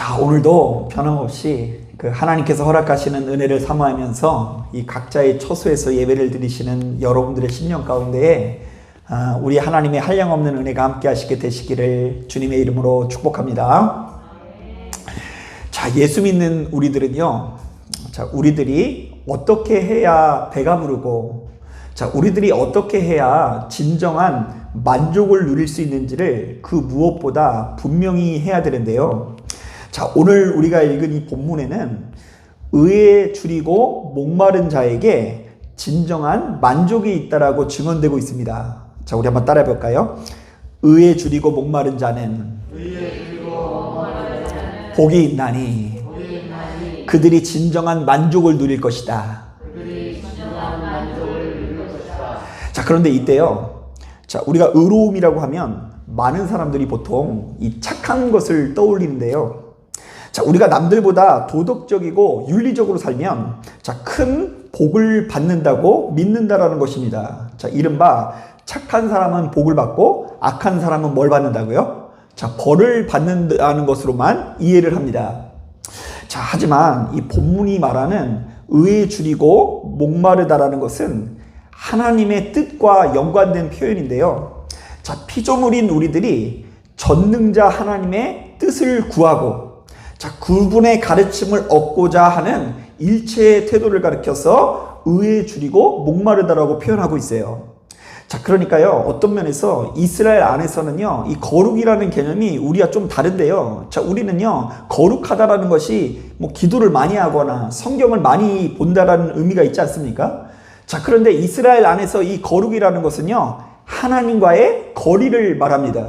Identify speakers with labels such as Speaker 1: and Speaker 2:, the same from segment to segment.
Speaker 1: 자, 오늘도 변함없이 그 하나님께서 허락하시는 은혜를 사모하면서 이 각자의 처소에서 예배를 드리시는 여러분들의 심령 가운데에 아, 우리 하나님의 한량없는 은혜가 함께 하시게 되시기를 주님의 이름으로 축복합니다. 자, 예수 믿는 우리들은요. 자, 우리들이 어떻게 해야 배가 부르고 자, 우리들이 어떻게 해야 진정한 만족을 누릴 수 있는지를 그 무엇보다 분명히 해야 되는데요. 자, 오늘 우리가 읽은 이 본문에는 의에 줄이고 목마른 자에게 진정한 만족이 있다라고 증언되고 있습니다. 자, 우리 한번 따라해 볼까요? 의에 줄이고 목마른 자는 복이 있나니 그들이 진정한 만족을 누릴 것이다. 자, 그런데 이때요. 자, 우리가 의로움이라고 하면 많은 사람들이 보통 이 착한 것을 떠올리는데요. 자, 우리가 남들보다 도덕적이고 윤리적으로 살면 자, 큰 복을 받는다고 믿는다라는 것입니다. 자, 이른바 착한 사람은 복을 받고 악한 사람은 뭘 받는다고요? 자, 벌을 받는다는 것으로만 이해를 합니다. 자, 하지만 이 본문이 말하는 의에 줄이고 목마르다라는 것은 하나님의 뜻과 연관된 표현인데요. 자, 피조물인 우리들이 전능자 하나님의 뜻을 구하고 자, 그분의 가르침을 얻고자 하는 일체의 태도를 가리켜서 의에 줄이고 목마르다라고 표현하고 있어요. 자, 그러니까요, 어떤 면에서 이스라엘 안에서는요, 이 거룩이라는 개념이 우리와 좀 다른데요. 자, 우리는요, 거룩하다라는 것이 뭐 기도를 많이 하거나 성경을 많이 본다라는 의미가 있지 않습니까? 자, 그런데 이스라엘 안에서 이 거룩이라는 것은요, 하나님과의 거리를 말합니다.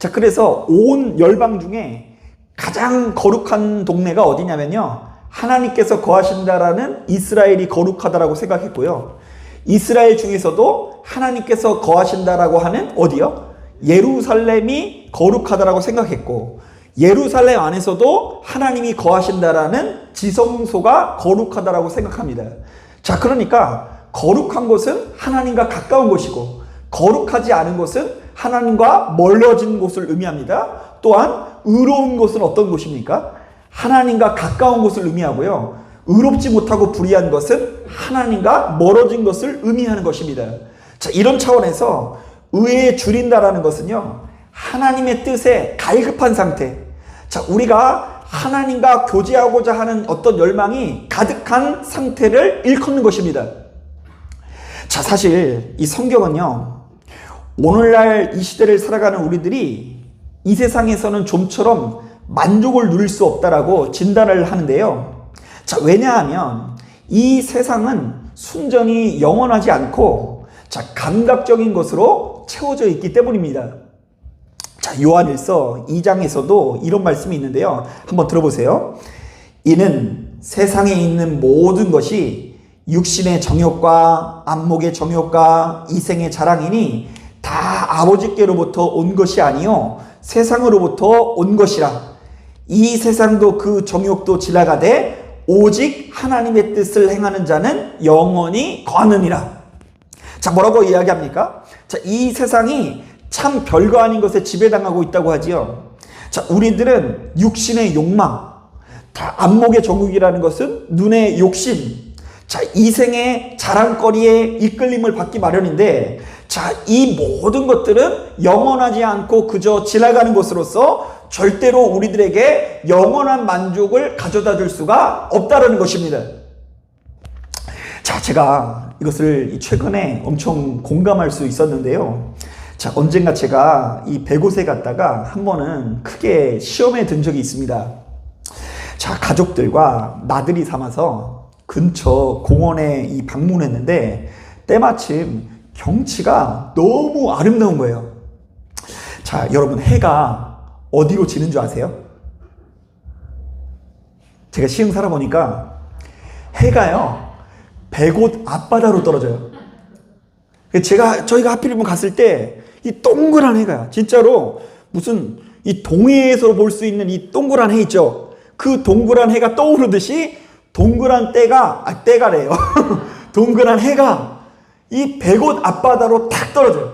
Speaker 1: 자, 그래서 온 열방 중에 가장 거룩한 동네가 어디냐면요. 하나님께서 거하신다라는 이스라엘이 거룩하다라고 생각했고요. 이스라엘 중에서도 하나님께서 거하신다라고 하는 어디요? 예루살렘이 거룩하다라고 생각했고 예루살렘 안에서도 하나님이 거하신다라는 지성소가 거룩하다라고 생각합니다. 자, 그러니까 거룩한 것은 하나님과 가까운 것이고 거룩하지 않은 것은 하나님과 멀어진 곳을 의미합니다. 또한 의로운 것은 어떤 곳입니까? 하나님과 가까운 곳을 의미하고요. 의롭지 못하고 불의한 것은 하나님과 멀어진 것을 의미하는 것입니다. 자, 이런 차원에서 의에 줄인다라는 것은요. 하나님의 뜻에 갈급한 상태. 자, 우리가 하나님과 교제하고자 하는 어떤 열망이 가득한 상태를 일컫는 것입니다. 자, 사실 이 성경은요. 오늘날 이 시대를 살아가는 우리들이 이 세상에서는 좀처럼 만족을 누릴 수 없다라고 진단을 하는데요. 자, 왜냐하면 이 세상은 순전히 영원하지 않고 자, 감각적인 것으로 채워져 있기 때문입니다. 자, 요한일서 2장에서도 이런 말씀이 있는데요. 한번 들어보세요. 이는 세상에 있는 모든 것이 육신의 정욕과 안목의 정욕과 이생의 자랑이니 다 아버지께로부터 온 것이 아니요 세상으로부터 온 것이라. 이 세상도 그 정욕도 지나가되 오직 하나님의 뜻을 행하는 자는 영원히 거하느니라. 자, 뭐라고 이야기합니까? 자, 이 세상이 참 별거 아닌 것에 지배당하고 있다고 하지요. 자, 우리들은 육신의 욕망, 다 안목의 정욕이라는 것은 눈의 욕심, 자, 이생의 자랑거리에 이끌림을 받기 마련인데, 자, 이 모든 것들은 영원하지 않고 그저 지나가는 것으로서 절대로 우리들에게 영원한 만족을 가져다 줄 수가 없다는 것입니다. 자, 제가 이것을 최근에 엄청 공감할 수 있었는데요. 자, 언젠가 제가 이 백옷에 갔다가 한 번은 크게 시험에 든 적이 있습니다. 자, 가족들과 나들이 삼아서 근처 공원에 이 방문했는데 때마침 경치가 너무 아름다운 거예요. 자, 여러분 해가 어디로 지는 줄 아세요? 제가 시흥 살아보니까 해가요. 백옷 앞바다로 떨어져요. 제가 저희가 하필이면 갔을 때 이 동그란 해가 진짜로 무슨 이 동해에서 볼 수 있는 이 동그란 해 있죠. 그 동그란 해가 떠오르듯이 동그란 때가 아 때가래요. 동그란 해가 이 백옷 앞바다로 탁 떨어져요.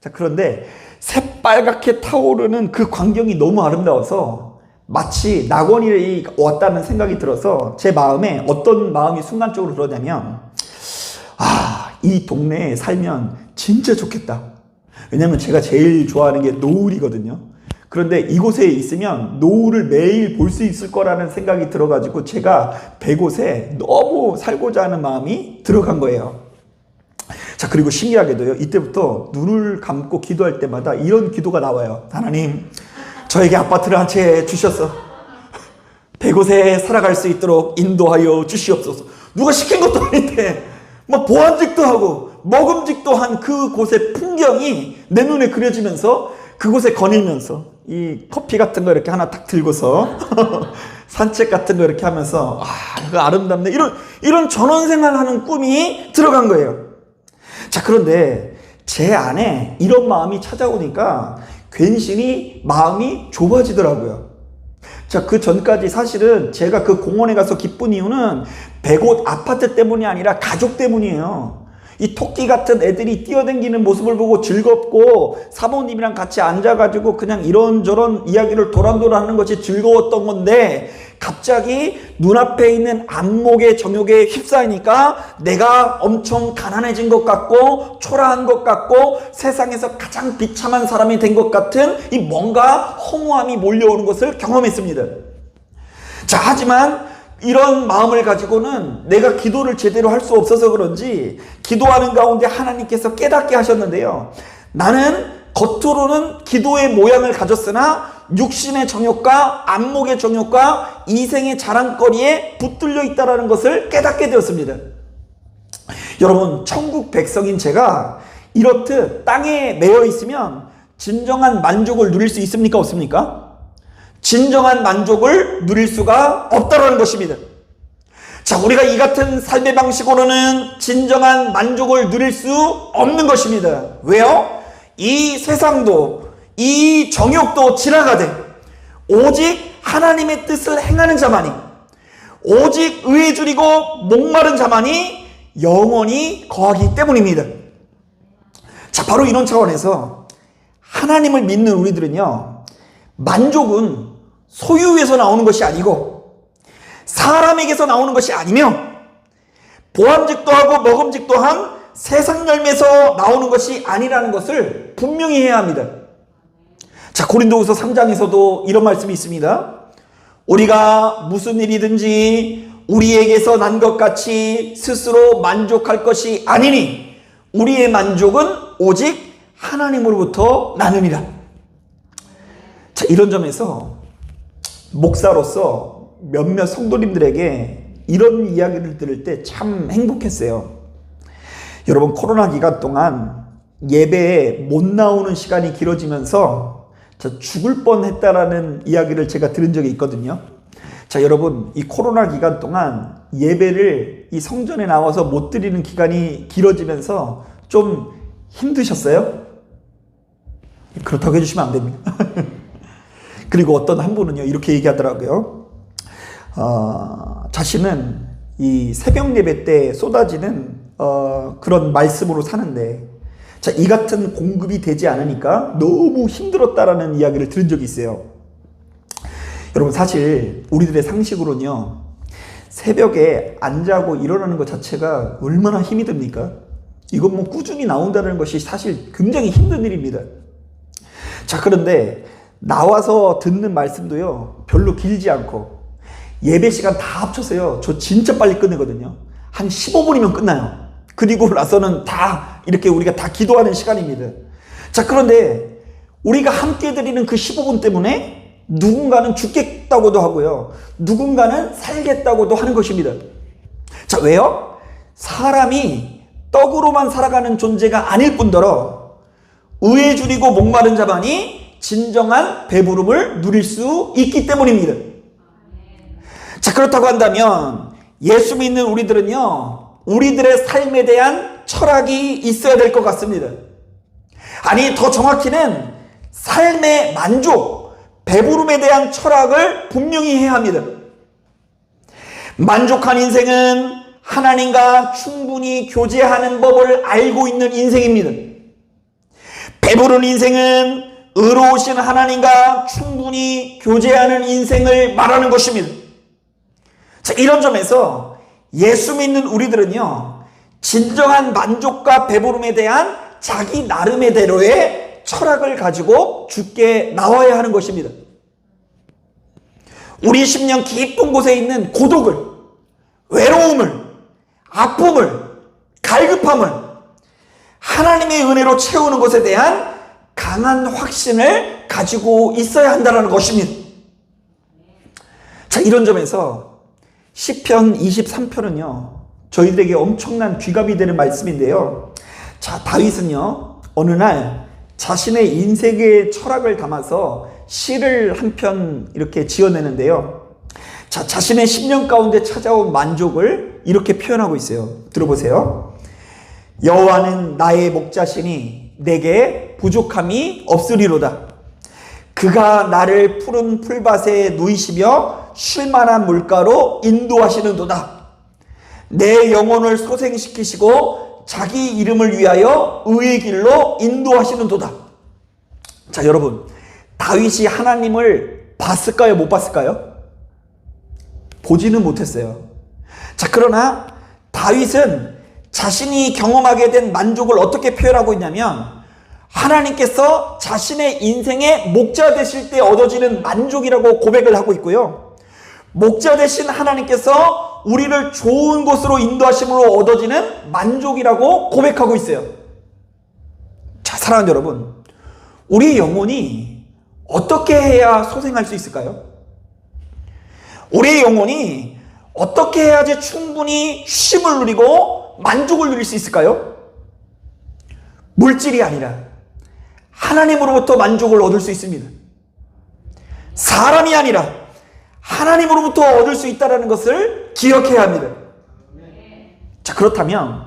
Speaker 1: 자 그런데 새빨갛게 타오르는 그 광경이 너무 아름다워서 마치 낙원이 왔다는 생각이 들어서 제 마음에 어떤 마음이 순간적으로 들었냐면 아, 이 동네에 살면 진짜 좋겠다. 왜냐면 제가 제일 좋아하는 게 노을이거든요. 그런데 이곳에 있으면 노을을 매일 볼 수 있을 거라는 생각이 들어가지고 제가 배곳에 너무 살고자 하는 마음이 들어간 거예요. 자, 그리고 신기하게도요, 이때부터 눈을 감고 기도할 때마다 이런 기도가 나와요. 하나님, 저에게 아파트를 한 채 주셨어. 배곳에 살아갈 수 있도록 인도하여 주시옵소서. 누가 시킨 것도 아닌데, 뭐 보안직도 하고, 먹음직도 한 그곳의 풍경이 내 눈에 그려지면서 그곳에 거닐면서 이 커피 같은 거 이렇게 하나 딱 들고서 산책 같은 거 이렇게 하면서 아, 이거 아름답네. 이런, 이런 전원 생활하는 꿈이 들어간 거예요. 자, 그런데 제 안에 이런 마음이 찾아오니까 괜시리 마음이 좁아지더라고요. 자, 그 전까지 사실은 제가 그 공원에 가서 기쁜 이유는 백옷 아파트 때문이 아니라 가족 때문이에요. 이 토끼 같은 애들이 뛰어다니는 모습을 보고 즐겁고 사모님이랑 같이 앉아가지고 그냥 이런저런 이야기를 도란도란 하는 것이 즐거웠던 건데 갑자기 눈앞에 있는 안목의 정욕에 휩싸이니까 내가 엄청 가난해진 것 같고 초라한 것 같고 세상에서 가장 비참한 사람이 된 것 같은 이 뭔가 허무함이 몰려오는 것을 경험했습니다. 자, 하지만 이런 마음을 가지고는 내가 기도를 제대로 할 수 없어서 그런지 기도하는 가운데 하나님께서 깨닫게 하셨는데요. 나는 겉으로는 기도의 모양을 가졌으나 육신의 정욕과 안목의 정욕과 이생의 자랑거리에 붙들려 있다는 것을 깨닫게 되었습니다. 여러분, 천국 백성인 제가 이렇듯 땅에 매여 있으면 진정한 만족을 누릴 수 있습니까? 없습니까? 진정한 만족을 누릴 수가 없다라는 것입니다. 자, 우리가 이 같은 삶의 방식으로는 진정한 만족을 누릴 수 없는 것입니다. 왜요? 이 세상도, 이 정욕도 지나가되, 오직 하나님의 뜻을 행하는 자만이, 오직 의에 줄이고 목마른 자만이 영원히 거하기 때문입니다. 자, 바로 이런 차원에서 하나님을 믿는 우리들은요, 만족은 소유에서 나오는 것이 아니고 사람에게서 나오는 것이 아니며 보암직도 하고 먹음직도 한 세상 열매에서 나오는 것이 아니라는 것을 분명히 해야 합니다. 자, 고린도후서 3장에서도 이런 말씀이 있습니다. 우리가 무슨 일이든지 우리에게서 난 것 같이 스스로 만족할 것이 아니니 우리의 만족은 오직 하나님으로부터 나느니라. 자, 이런 점에서 목사로서 몇몇 성도님들에게 이런 이야기를 들을 때 참 행복했어요. 여러분, 코로나 기간 동안 예배에 못 나오는 시간이 길어지면서 저 죽을 뻔 했다라는 이야기를 제가 들은 적이 있거든요. 자, 여러분, 이 코로나 기간 동안 예배를 이 성전에 나와서 못 드리는 기간이 길어지면서 좀 힘드셨어요? 그렇다고 해주시면 안 됩니다. 그리고 어떤 한 분은요, 이렇게 얘기하더라고요. 어, 자신은 이 새벽 예배 때 쏟아지는 어, 그런 말씀으로 사는데, 자, 이 같은 공급이 되지 않으니까 너무 힘들었다라는 이야기를 들은 적이 있어요. 여러분, 사실 우리들의 상식으로는요, 새벽에 안 자고 일어나는 것 자체가 얼마나 힘이 듭니까? 이건 뭐 꾸준히 나온다는 것이 사실 굉장히 힘든 일입니다. 자, 그런데 나와서 듣는 말씀도요, 별로 길지 않고, 예배 시간 다 합쳐서요, 저 진짜 빨리 끝내거든요. 한 15분이면 끝나요. 그리고 나서는 다 이렇게 우리가 다 기도하는 시간입니다. 자, 그런데 우리가 함께 드리는 그 15분 때문에 누군가는 죽겠다고도 하고요. 누군가는 살겠다고도 하는 것입니다. 자, 왜요? 사람이 떡으로만 살아가는 존재가 아닐 뿐더러 의에 줄이고 목마른 자만이 진정한 배부름을 누릴 수 있기 때문입니다. 자, 그렇다고 한다면 예수 믿는 우리들은요, 우리들의 삶에 대한 철학이 있어야 될 것 같습니다. 아니, 더 정확히는 삶의 만족, 배부름에 대한 철학을 분명히 해야 합니다. 만족한 인생은 하나님과 충분히 교제하는 법을 알고 있는 인생입니다. 배부른 인생은 의로우신 하나님과 충분히 교제하는 인생을 말하는 것입니다. 자, 이런 점에서 예수 믿는 우리들은요, 진정한 만족과 배부름에 대한 자기 나름의 대로의 철학을 가지고 죽게 나와야 하는 것입니다. 우리 심령 깊은 곳에 있는 고독을, 외로움을, 아픔을, 갈급함을 하나님의 은혜로 채우는 것에 대한 강한 확신을 가지고 있어야 한다는 것입니다. 자, 이런 점에서 시편 23편은요. 저희들에게 엄청난 귀감이 되는 말씀인데요. 자, 다윗은요. 어느 날 자신의 인생의 철학을 담아서 시를 한 편 이렇게 지어내는데요. 자, 자신의 10년 가운데 찾아온 만족을 이렇게 표현하고 있어요. 들어보세요. 여호와는 나의 목자시니 내게 부족함이 없으리로다. 그가 나를 푸른 풀밭에 누이시며 쉴만한 물가로 인도하시는 도다. 내 영혼을 소생시키시고 자기 이름을 위하여 의의 길로 인도하시는 도다. 자, 여러분. 다윗이 하나님을 봤을까요? 못 봤을까요? 보지는 못했어요. 자, 그러나 다윗은 자신이 경험하게 된 만족을 어떻게 표현하고 있냐면 하나님께서 자신의 인생의 목자 되실 때 얻어지는 만족이라고 고백을 하고 있고요. 목자 되신 하나님께서 우리를 좋은 곳으로 인도하심으로 얻어지는 만족이라고 고백하고 있어요. 자, 사랑하는 여러분. 우리 영혼이 어떻게 해야 소생할 수 있을까요? 우리의 영혼이 어떻게 해야지 충분히 쉼을 누리고 만족을 누릴 수 있을까요? 물질이 아니라 하나님으로부터 만족을 얻을 수 있습니다. 사람이 아니라 하나님으로부터 얻을 수 있다는 것을 기억해야 합니다. 자, 그렇다면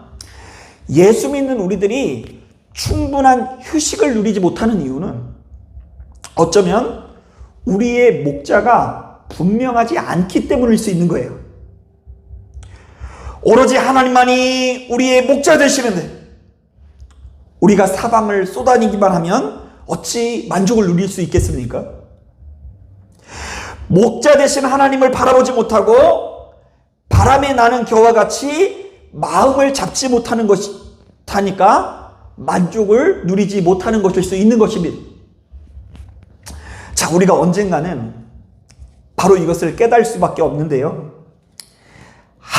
Speaker 1: 예수 믿는 우리들이 충분한 휴식을 누리지 못하는 이유는 어쩌면 우리의 목자가 분명하지 않기 때문일 수 있는 거예요. 오로지 하나님만이 우리의 목자 되시는데 우리가 사방을 쏘다니기만 하면 어찌 만족을 누릴 수 있겠습니까? 목자 되신 하나님을 바라보지 못하고 바람에 나는 겨와 같이 마음을 잡지 못하는 것이 타니까 만족을 누리지 못하는 것일 수 있는 것입니다. 자, 우리가 언젠가는 바로 이것을 깨달을 수밖에 없는데요.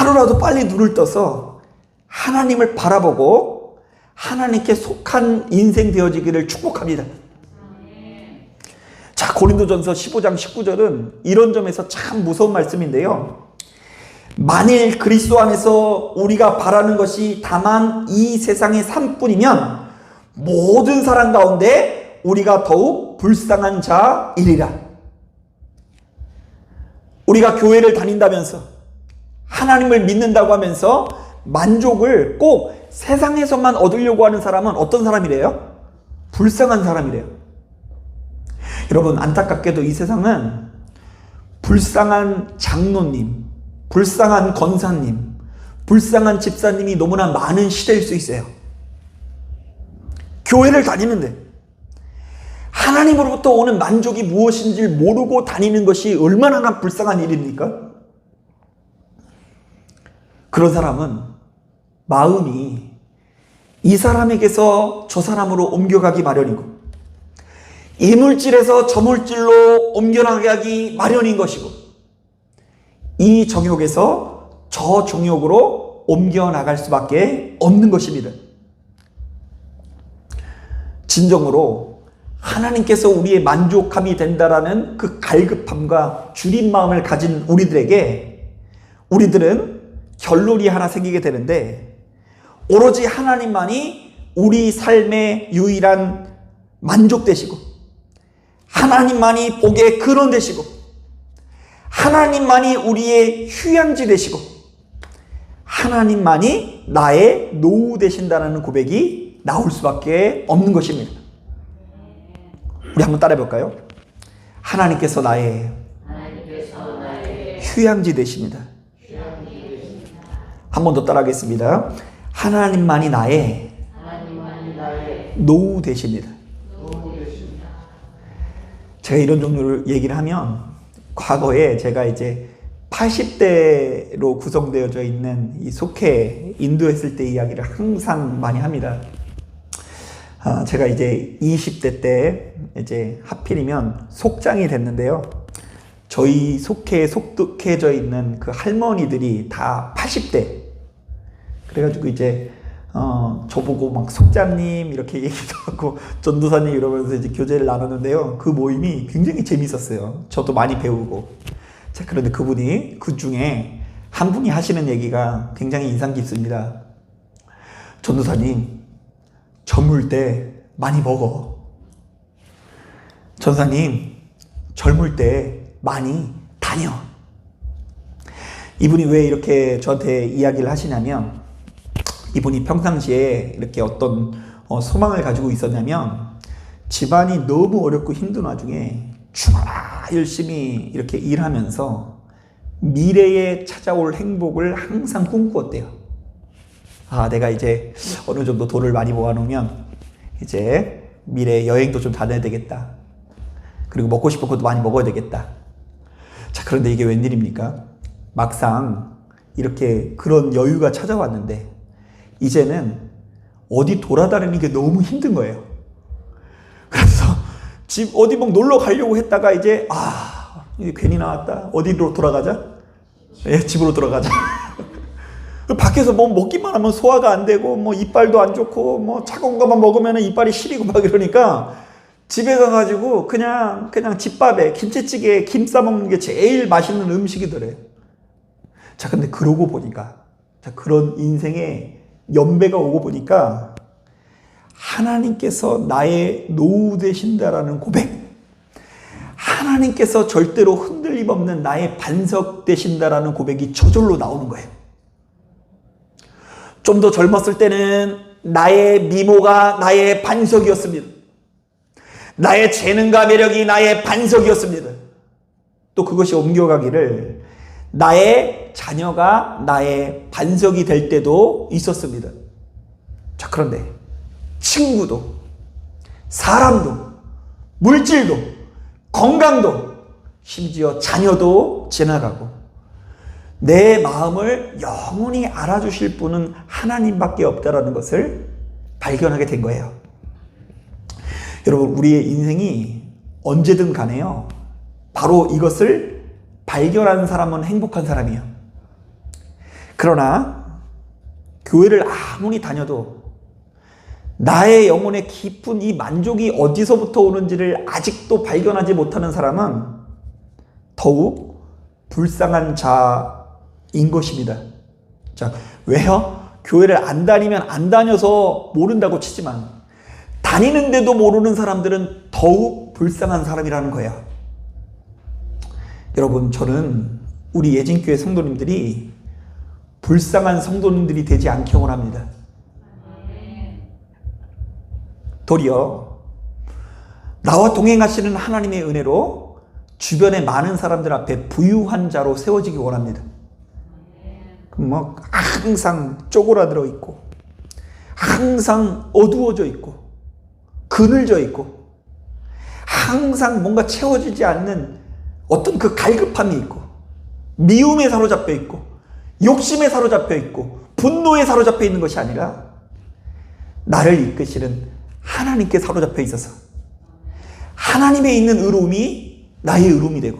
Speaker 1: 하루라도 빨리 눈을 떠서 하나님을 바라보고 하나님께 속한 인생 되어지기를 축복합니다. 자, 고린도전서 15장 19절은 이런 점에서 참 무서운 말씀인데요. 만일 그리스도 안에서 우리가 바라는 것이 다만 이 세상의 삶뿐이면 모든 사람 가운데 우리가 더욱 불쌍한 자이리라. 우리가 교회를 다닌다면서 하나님을 믿는다고 하면서 만족을 꼭 세상에서만 얻으려고 하는 사람은 어떤 사람이래요? 불쌍한 사람이래요. 여러분, 안타깝게도 이 세상은 불쌍한 장로님, 불쌍한 권사님, 불쌍한 집사님이 너무나 많은 시대일 수 있어요. 교회를 다니는데 하나님으로부터 오는 만족이 무엇인지 모르고 다니는 것이 얼마나 불쌍한 일입니까? 그런 사람은 마음이 이 사람에게서 저 사람으로 옮겨가기 마련이고 이 물질에서 저 물질로 옮겨나가기 마련인 것이고 이 정욕에서 저 정욕으로 옮겨나갈 수밖에 없는 것입니다. 진정으로 하나님께서 우리의 만족함이 된다라는 그 갈급함과 줄인 마음을 가진 우리들에게 우리들은 결론이 하나 생기게 되는데 오로지 하나님만이 우리 삶의 유일한 만족 되시고 하나님만이 복의 근원 되시고 하나님만이 우리의 휴양지 되시고 하나님만이 나의 노후 되신다는 고백이 나올 수밖에 없는 것입니다. 우리 한번 따라해 볼까요? 하나님께서 나의 휴양지 되십니다. 한 번 더 따라하겠습니다. 하나님만이 나의 노후 되십니다. 제가 이런 종류를 얘기를 하면 과거에 제가 이제 80대로 구성되어져 있는 이 속해 인도했을 때 이야기를 항상 많이 합니다. 아, 제가 이제 20대 때 이제 하필이면 속장이 됐는데요. 저희 속해에 속독해져 있는 그 할머니들이 다 80대. 그래가지고 이제 어, 저보고 막 속장님 이렇게 얘기도 하고 전도사님 이러면서 이제 교제를 나눴는데요. 그 모임이 굉장히 재밌었어요. 저도 많이 배우고. 자, 그런데 그분이 그 중에 한 분이 하시는 얘기가 굉장히 인상 깊습니다. 전도사님, 젊을 때 많이 먹어. 전사님, 젊을 때 많이 다녀. 이분이 왜 이렇게 저한테 이야기를 하시냐면, 이분이 평상시에 이렇게 어떤 어, 소망을 가지고 있었냐면, 집안이 너무 어렵고 힘든 와중에 주마다 열심히 이렇게 일하면서 미래에 찾아올 행복을 항상 꿈꾸었대요. 아, 내가 이제 어느 정도 돈을 많이 모아놓으면 이제 미래 여행도 좀 다녀야 되겠다. 그리고 먹고 싶은 것도 많이 먹어야 되겠다. 자, 그런데 이게 웬일입니까? 막상 이렇게 그런 여유가 찾아왔는데, 이제는 어디 돌아다니는 게 너무 힘든 거예요. 그래서 집 어디 막 놀러 가려고 했다가 이제, 아, 괜히 나왔다. 어디로 돌아가자? 예, 집으로 돌아가자. 밖에서 뭐 먹기만 하면 소화가 안 되고 뭐 이빨도 안 좋고 뭐 차가운 것만 먹으면 이빨이 시리고 막 이러니까 집에 가가지고 그냥 그냥 집밥에 김치찌개에 김 싸 먹는 게 제일 맛있는 음식이더래요. 자 근데 그러고 보니까 자 그런 인생의 연배가 오고 보니까 하나님께서 나의 노후 되신다라는 고백 하나님께서 절대로 흔들림 없는 나의 반석 되신다라는 고백이 저절로 나오는 거예요. 좀 더 젊었을 때는 나의 미모가 나의 반석이었습니다. 나의 재능과 매력이 나의 반석이었습니다. 또 그것이 옮겨가기를 나의 자녀가 나의 반석이 될 때도 있었습니다. 자, 그런데 친구도, 사람도, 물질도, 건강도, 심지어 자녀도 지나가고 내 마음을 영원히 알아주실 분은 하나님밖에 없다라는 것을 발견하게 된 거예요. 여러분, 우리의 인생이 언제든 간에요. 바로 이것을 발견한 사람은 행복한 사람이에요. 그러나, 교회를 아무리 다녀도 나의 영혼의 깊은 이 만족이 어디서부터 오는지를 아직도 발견하지 못하는 사람은 더욱 불쌍한 자인 것입니다. 자, 왜요? 교회를 안 다니면 안 다녀서 모른다고 치지만 다니는데도 모르는 사람들은 더욱 불쌍한 사람이라는 거예요. 여러분, 저는 우리 예진교회 성도님들이 불쌍한 성도님들이 되지 않기 원합니다. 도리어 나와 동행하시는 하나님의 은혜로 주변의 많은 사람들 앞에 부유한 자로 세워지기 원합니다. 뭐 항상 쪼그라들어 있고 항상 어두워져 있고 그늘져 있고 항상 뭔가 채워지지 않는 어떤 그 갈급함이 있고 미움에 사로잡혀 있고 욕심에 사로잡혀 있고 분노에 사로잡혀 있는 것이 아니라 나를 이끄시는 하나님께 사로잡혀 있어서 하나님에 있는 의로움이 나의 의로움이 되고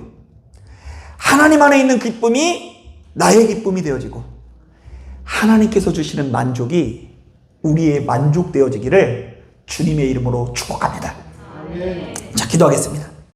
Speaker 1: 하나님 안에 있는 기쁨이 나의 기쁨이 되어지고 하나님께서 주시는 만족이 우리의 만족되어지기를 주님의 이름으로 축복합니다. 자, 기도하겠습니다.